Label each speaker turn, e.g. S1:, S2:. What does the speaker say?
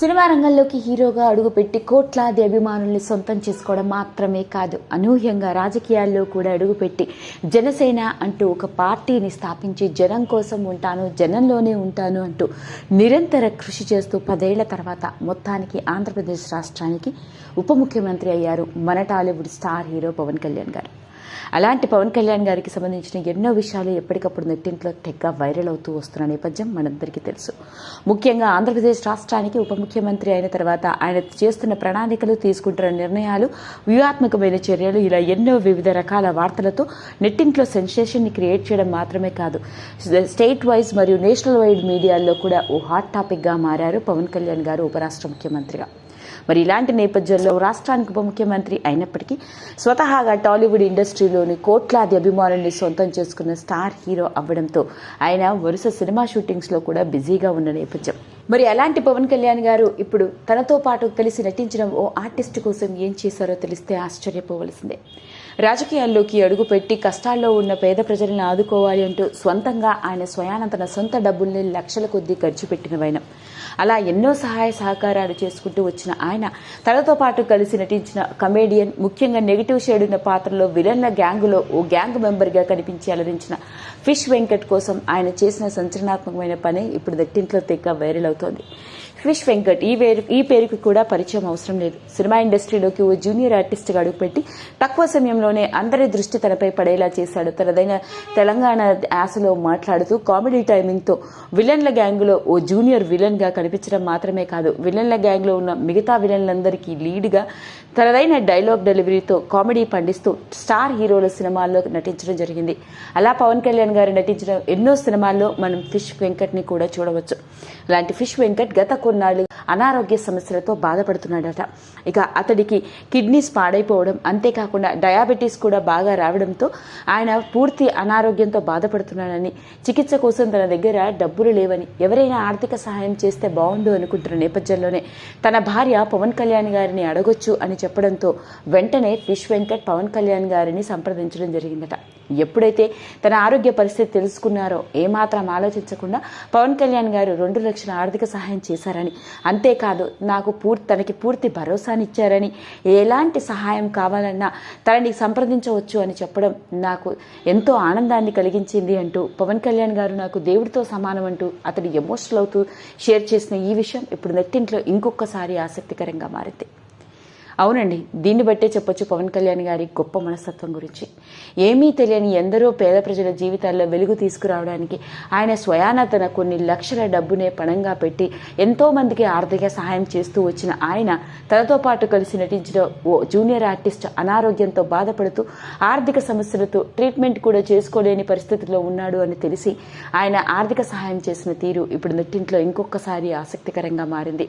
S1: Cinema రంగంలోకి హీరోగా అడుగుపెట్టి కోట్లాది అభిమానుల్ని సొంతం చేసుకోవడం మాత్రమే కాదు అనూహ్యంగా రాజకీయాల్లో కూడా అడుగుపెట్టి జనసేన అంటూ ఒక పార్టీని స్థాపించి జనం కోసం ఉంటాను జనంలోనే ఉంటాను అంటూ నిరంతర కృషి చేస్తూ పదేళ్ళ తర్వాత మొత్తానికి ఆంధ్రప్రదేశ్ రాష్ట్రానికి ఉప ముఖ్యమంత్రి అయ్యారు మన టాలీవుడ్ స్టార్ హీరో పవన్ కళ్యాణ్ గారు. అలాంటి పవన్ కళ్యాణ్ గారికి సంబంధించిన ఎన్నో విషయాలు ఎప్పటికప్పుడు నెట్టింట్లో తెగ వైరల్ అవుతూ వస్తున్న నేపథ్యం మనందరికీ తెలుసు. ముఖ్యంగా ఆంధ్రప్రదేశ్ రాష్ట్రానికి ఉప ముఖ్యమంత్రి అయిన తర్వాత ఆయన చేస్తున్న ప్రణాళికలు తీసుకుంటున్న నిర్ణయాలు వ్యూహాత్మకమైన చర్యలు ఇలా ఎన్నో వివిధ రకాల వార్తలతో నెట్టింట్లో సెన్సేషన్ని క్రియేట్ చేయడం మాత్రమే కాదు. స్టేట్ వైజ్ మరియు నేషనల్ వైడ్ మీడియాల్లో కూడా ఓ హాట్ టాపిక్గా మారారు పవన్ కళ్యాణ్ గారు ఉపరాష్ట్ర ముఖ్యమంత్రిగా. మరి ఇలాంటి నేపథ్యంలో రాష్ట్రానికి ఉప ముఖ్యమంత్రి అయినప్పటికీ స్వతహాగా టాలీవుడ్ ఇండస్ట్రీలోని కోట్లాది అభిమానుల్ని సొంతం చేసుకున్న స్టార్ హీరో అవ్వడంతో ఆయన వరుస సినిమా షూటింగ్స్లో కూడా బిజీగా ఉన్న నేపథ్యం. మరి అలాంటి పవన్ కళ్యాణ్ గారు ఇప్పుడు తనతో పాటు కలిసి నటించడం ఓ ఆర్టిస్ట్ కోసం ఏం చేశారో తెలిస్తే ఆశ్చర్యపోవలసిందే. రాజకీయాల్లోకి అడుగుపెట్టి కష్టాల్లో ఉన్న పేద ప్రజలను ఆదుకోవాలి అంటూ స్వంతంగా ఆయన స్వయాన తన సొంత డబ్బుల్ని లక్షల కొద్దీ ఖర్చు పెట్టిన వైనం. అలా ఎన్నో సహాయ సహకారాలు చేసుకుంటూ వచ్చిన ఆయన తనతో పాటు కలిసి నటించిన కమేడియన్ ముఖ్యంగా నెగిటివ్ షేడ్ ఉన్న పాత్రలో విలన్ల గ్యాంగులో ఓ గ్యాంగ్ మెంబర్గా కనిపించి అలరించిన ఫిష్ వెంకట్ కోసం ఆయన చేసిన సంచలనాత్మకమైన పని ఇప్పుడు దట్టింట్లో తెక్క వైరల్ అవుతోంది. ఫిష్ వెంకట్ ఈ పేరు ఈ పేరుకి కూడా పరిచయం అవసరం లేదు. సినిమా ఇండస్ట్రీలోకి ఓ జూనియర్ ఆర్టిస్ట్గా అడుగుపెట్టి తక్కువ సమయంలోనే అందరి దృష్టి తనపై పడేలా చేశాడు. తనదైన తెలంగాణ యాసలో మాట్లాడుతూ కామెడీ టైమింగ్తో విలన్ల గ్యాంగ్లో ఓ జూనియర్ విలన్గా కనిపించడం మాత్రమే కాదు విలన్ల గ్యాంగ్లో ఉన్న మిగతా విలన్లందరికీ లీడ్గా తనదైన డైలాగ్ డెలివరీతో కామెడీ పండిస్తూ స్టార్ హీరోల సినిమాల్లో నటించడం జరిగింది. అలా పవన్ కళ్యాణ్ గారు నటించిన ఎన్నో సినిమాల్లో మనం ఫిష్ వెంకట్ని కూడా చూడవచ్చు. అలాంటి ఫిష్ వెంకట్ గత کو نہ అనారోగ్య సమస్యలతో బాధపడుతున్నాడట. ఇక అతడికి కిడ్నీస్ పాడైపోవడం అంతేకాకుండా డయాబెటీస్ కూడా బాగా రావడంతో ఆయన పూర్తి అనారోగ్యంతో బాధపడుతున్నాడని చికిత్స కోసం తన దగ్గర డబ్బులు లేవని ఎవరైనా ఆర్థిక సహాయం చేస్తే బాగుండు అనుకుంటున్న నేపథ్యంలోనే తన భార్య పవన్ కళ్యాణ్ గారిని అడగొచ్చు అని చెప్పడంతో వెంటనే ఫిష్ వెంకట్ పవన్ కళ్యాణ్ గారిని సంప్రదించడం జరిగిందట. ఎప్పుడైతే తన ఆరోగ్య పరిస్థితి తెలుసుకున్నారో ఏమాత్రం ఆలోచించకుండా పవన్ కళ్యాణ్ గారు రెండు లక్షల ఆర్థిక సహాయం చేశారని అంతేకాదు నాకు పూర్తి తనకి పూర్తి భరోసానిచ్చారని ఎలాంటి సహాయం కావాలన్నా తనని సంప్రదించవచ్చు అని చెప్పడం నాకు ఎంతో ఆనందాన్ని కలిగించింది అంటూ పవన్ కళ్యాణ్ గారు నాకు దేవుడితో సమానం అంటూ అతడు ఎమోషనల్ అవుతూ షేర్ చేసిన ఈ విషయం ఇప్పుడు నెట్టింట్లో ఇంకొకసారి ఆసక్తికరంగా మారింది. అవునండి దీన్ని బట్టే చెప్పొచ్చు పవన్ కళ్యాణ్ గారి గొప్ప మనస్తత్వం గురించి. ఏమీ తెలియని ఎందరో పేద ప్రజల జీవితాల్లో వెలుగు తీసుకురావడానికి ఆయన స్వయాన తన కొన్ని లక్షల డబ్బునే పణంగా పెట్టి ఎంతోమందికి ఆర్థిక సహాయం చేస్తూ వచ్చిన ఆయన తనతో పాటు కలిసి నటించిన ఓ జూనియర్ ఆర్టిస్ట్ అనారోగ్యంతో బాధపడుతూ ఆర్థిక సమస్యలతో ట్రీట్మెంట్ కూడా చేసుకోలేని పరిస్థితిలో ఉన్నాడు అని తెలిసి ఆయన ఆర్థిక సహాయం చేసిన తీరు ఇప్పుడు నెట్టింట్లో ఇంకొకసారి ఆసక్తికరంగా మారింది.